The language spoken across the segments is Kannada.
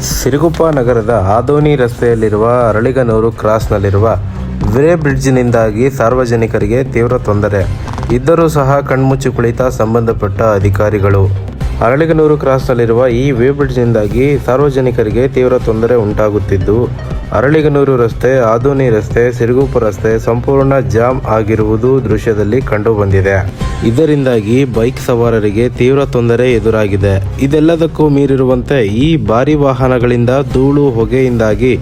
ಸಿರುಗುಪ್ಪ ನಗರದ ಆದೋನಿ ರಸ್ತೆಯಲ್ಲಿರುವ ಅರಳಿಗನೂರು ಕ್ರಾಸ್ನಲ್ಲಿರುವ ವೇ ಬ್ರಿಡ್ಜ್ನಿಂದಾಗಿ ಸಾರ್ವಜನಿಕರಿಗೆ ತೀವ್ರ ತೊಂದರೆ. ಇದ್ದರೂ ಸಹ ಕಣ್ಮುಚ್ಚಿ ಕುಳಿತ ಸಂಬಂಧಪಟ್ಟ ಅಧಿಕಾರಿಗಳು. ಅರಳಿಗನೂರು ಕ್ರಾಸ್ನಲ್ಲಿರುವ ಈ ವೇ ಬ್ರಿಡ್ಜ್ನಿಂದಾಗಿ ಸಾರ್ವಜನಿಕರಿಗೆ ತೀವ್ರ ತೊಂದರೆ ಉಂಟಾಗುತ್ತಿದ್ದು, ಅರಳಿಗನೂರು ರಸ್ತೆ, ಆದೋನಿ ರಸ್ತೆ, ಸಿರುಗುಪ್ಪ ರಸ್ತೆ ಸಂಪೂರ್ಣ ಜಾಮ್ ಆಗಿರುವುದು ದೃಶ್ಯದಲ್ಲಿ ಕಂಡುಬಂದಿದೆ. ಇದರಿಂದಾಗಿ ಬೈಕ್ ಸವಾರರಿಗೆ ತೀವ್ರ ತೊಂದರೆ ಎದುರಾಗಿದೆ. ಇದೆಲ್ಲದಕ್ಕೂ ಮೀರಿರುವಂತೆ ಈ ಭಾರಿ ವಾಹನಗಳಿಂದ ಧೂಳು, ಹೊಗೆಯಿಂದಾಗಿ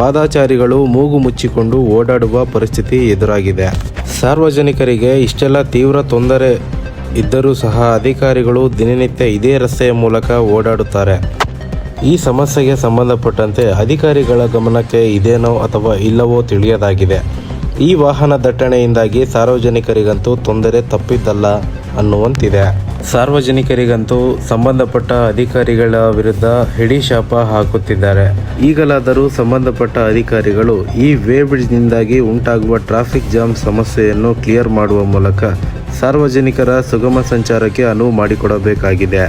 ಪಾದಾಚಾರಿಗಳು ಮೂಗು ಮುಚ್ಚಿಕೊಂಡು ಓಡಾಡುವ ಪರಿಸ್ಥಿತಿ ಎದುರಾಗಿದೆ. ಸಾರ್ವಜನಿಕರಿಗೆ ಇಷ್ಟೆಲ್ಲ ತೀವ್ರ ತೊಂದರೆ ಇದ್ದರೂ ಸಹ ಅಧಿಕಾರಿಗಳು ದಿನನಿತ್ಯ ಇದೇ ರಸ್ತೆಯ ಮೂಲಕ ಓಡಾಡುತ್ತಾರೆ. ಈ ಸಮಸ್ಯೆಗೆ ಸಂಬಂಧಪಟ್ಟಂತೆ ಅಧಿಕಾರಿಗಳ ಗಮನಕ್ಕೆ ಇದೇನೋ ಅಥವಾ ಇಲ್ಲವೋ ತಿಳಿಯದಾಗಿದೆ. ಈ ವಾಹನ ದಟ್ಟಣೆಯಿಂದಾಗಿ ಸಾರ್ವಜನಿಕರಿಗಂತೂ ತೊಂದರೆ ತಪ್ಪಿದ್ದಲ್ಲ ಅನ್ನುವಂತಿದೆ. ಸಾರ್ವಜನಿಕರಿಗಂತೂ ಸಂಬಂಧಪಟ್ಟ ಅಧಿಕಾರಿಗಳ ವಿರುದ್ಧ ಹಿಡಿಶಾಪ ಹಾಕುತ್ತಿದ್ದಾರೆ. ಈಗಲಾದರೂ ಸಂಬಂಧಪಟ್ಟ ಅಧಿಕಾರಿಗಳು ಈ ವೇ ಬ್ರಿಡ್ಜ್ನಿಂದಾಗಿ ಉಂಟಾಗುವ ಟ್ರಾಫಿಕ್ ಜಾಮ್ ಸಮಸ್ಯೆಯನ್ನು ಕ್ಲಿಯರ್ ಮಾಡುವ ಮೂಲಕ ಸಾರ್ವಜನಿಕರ ಸುಗಮ ಸಂಚಾರಕ್ಕೆ ಅನುವು ಮಾಡಿಕೊಡಬೇಕಾಗಿದೆ.